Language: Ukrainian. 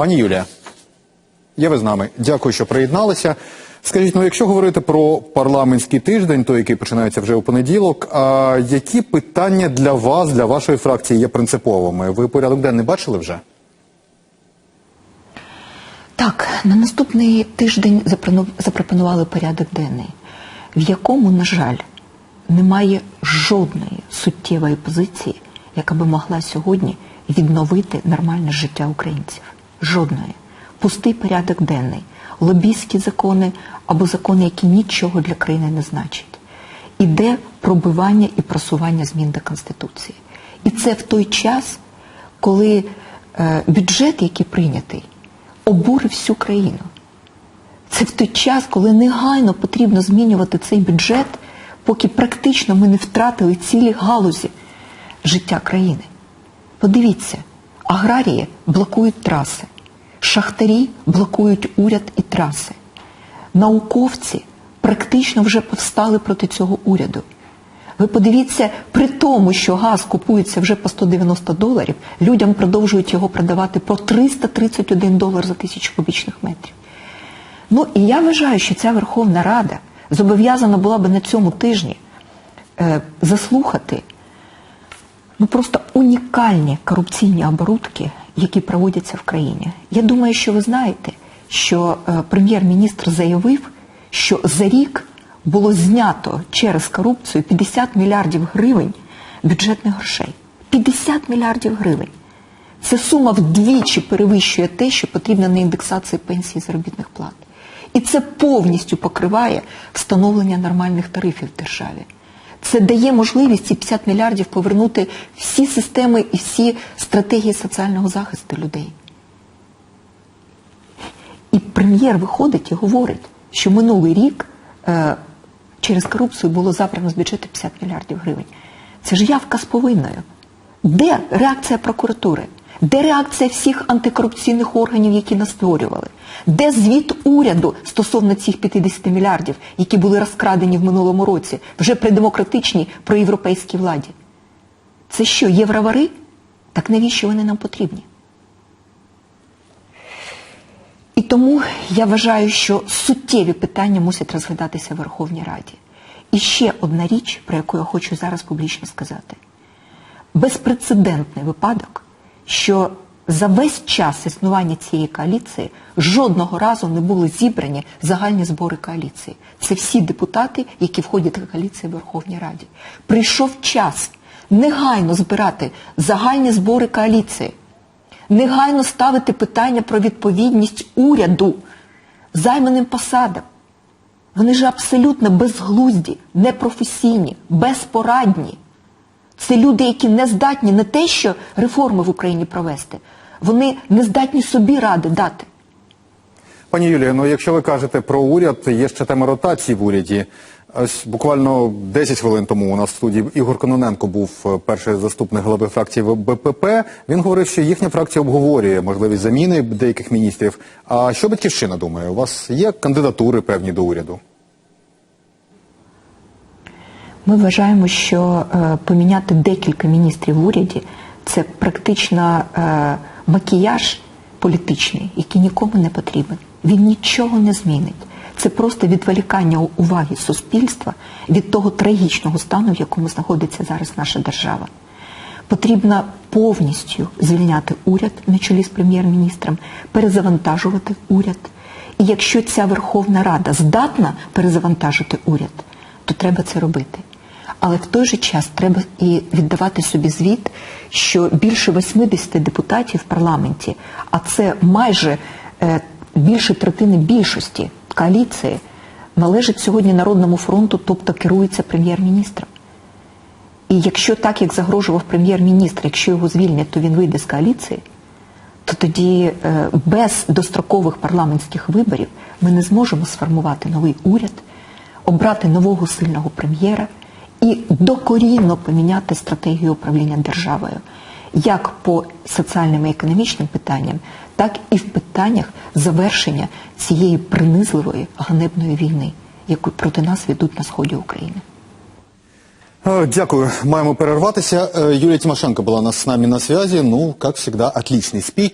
Пані Юлія, є ви з нами. Дякую, що приєдналися. Скажіть, ну якщо говорити про парламентський тиждень, той, який починається вже у понеділок, а які питання для вас, для вашої фракції є принциповими? Ви порядок денний бачили вже? Так, на наступний тиждень запропонували порядок денний, в якому, на жаль, немає жодної суттєвої позиції, яка би могла сьогодні відновити нормальне життя українців. Жодної. Пустий порядок денний, лобійські закони або закони, які нічого для країни не значать. Іде пробивання і просування змін до Конституції. І це в той час, коли е, бюджет, який прийнятий, обурив всю країну. Це в той час, коли негайно потрібно змінювати цей бюджет, поки практично ми не втратили цілі галузі життя країни. Подивіться, аграрії блокують траси, шахтарі блокують уряд і траси. Науковці практично вже повстали проти цього уряду. Ви подивіться, при тому, що газ купується вже по 190 доларів, людям продовжують його продавати по 331 долар за тисячу кубічних метрів. Ну і я вважаю, що ця Верховна Рада зобов'язана була би на цьому тижні е, заслухати ну просто унікальні корупційні оборудки, які проводяться в країні. Я думаю, що ви знаєте, що е, прем'єр-міністр заявив, що за рік було знято через корупцію 50 мільярдів гривень бюджетних грошей. 50 мільярдів гривень. Ця сума вдвічі перевищує те, що потрібно на індексації пенсій і заробітних плат. І це повністю покриває встановлення нормальних тарифів в державі. Це дає можливість ці 50 мільярдів повернути всі системи і всі стратегії соціального захисту людей. І прем'єр виходить і говорить, що минулий рік е, через корупцію було забрано з бюджету 50 мільярдів гривень. Це ж явка з повинною. Де реакція прокуратури? Де реакція всіх антикорупційних органів, які нас створювали? Де звіт уряду стосовно цих 50 мільярдів, які були розкрадені в минулому році, вже при демократичній проєвропейській владі? Це що, євровари? Так навіщо вони нам потрібні? І тому я вважаю, що суттєві питання мусять розглядатися в Верховній Раді. І ще одна річ, про яку я хочу зараз публічно сказати. Безпрецедентний випадок, що за весь час існування цієї коаліції жодного разу не були зібрані загальні збори коаліції. Це всі депутати, які входять до коаліції в Верховній Раді. Прийшов час негайно збирати загальні збори коаліції негайно ставити питання про відповідність уряду займаним посадам. Вони ж абсолютно безглузді, непрофесійні, безпорадні. Це люди, які не здатні не те, що реформи в Україні провести, вони не здатні собі ради дати. Пані Юлія, ну якщо ви кажете про уряд, є ще тема ротації в уряді. Ось буквально 10 хвилин тому у нас в студії Ігор Кононенко був е, перший заступник голови фракції БПП. Він говорив, що їхня фракція обговорює можливість заміни деяких міністрів. А що батьківщина думає? У вас є кандидатури певні до уряду? Ми вважаємо, що е, поміняти декілька міністрів в уряді це практично е, макіяж політичний, який нікому не потрібен. Він нічого не змінить. Це просто відволікання уваги суспільства від того трагічного стану, в якому знаходиться зараз наша держава. Потрібно повністю звільняти уряд на чолі з прем'єр-міністром, перезавантажувати уряд. І якщо ця Верховна Рада здатна перезавантажити уряд, то треба це робити. Але в той же час треба і віддавати собі звіт, що більше 80 депутатів в парламенті, а це майже е, більше третини більшості коаліції, належить сьогодні Народному фронту, тобто керується прем'єр-міністром. І якщо так, як загрожував прем'єр-міністр, якщо його звільнять, то він вийде з коаліції, то тоді е, без дострокових парламентських виборів ми не зможемо сформувати новий уряд, обрати нового сильного прем'єра і докорінно поміняти стратегію управління державою, як по соціальним і економічним питанням, так і в питаннях завершення цієї принизливої ганебної війни, яку проти нас ведуть на сході України. Э, Дякую. Маємо перерватися. Э, Юлия Тимошенко была у нас с нами на связи. Ну, как всегда, отличный спикер.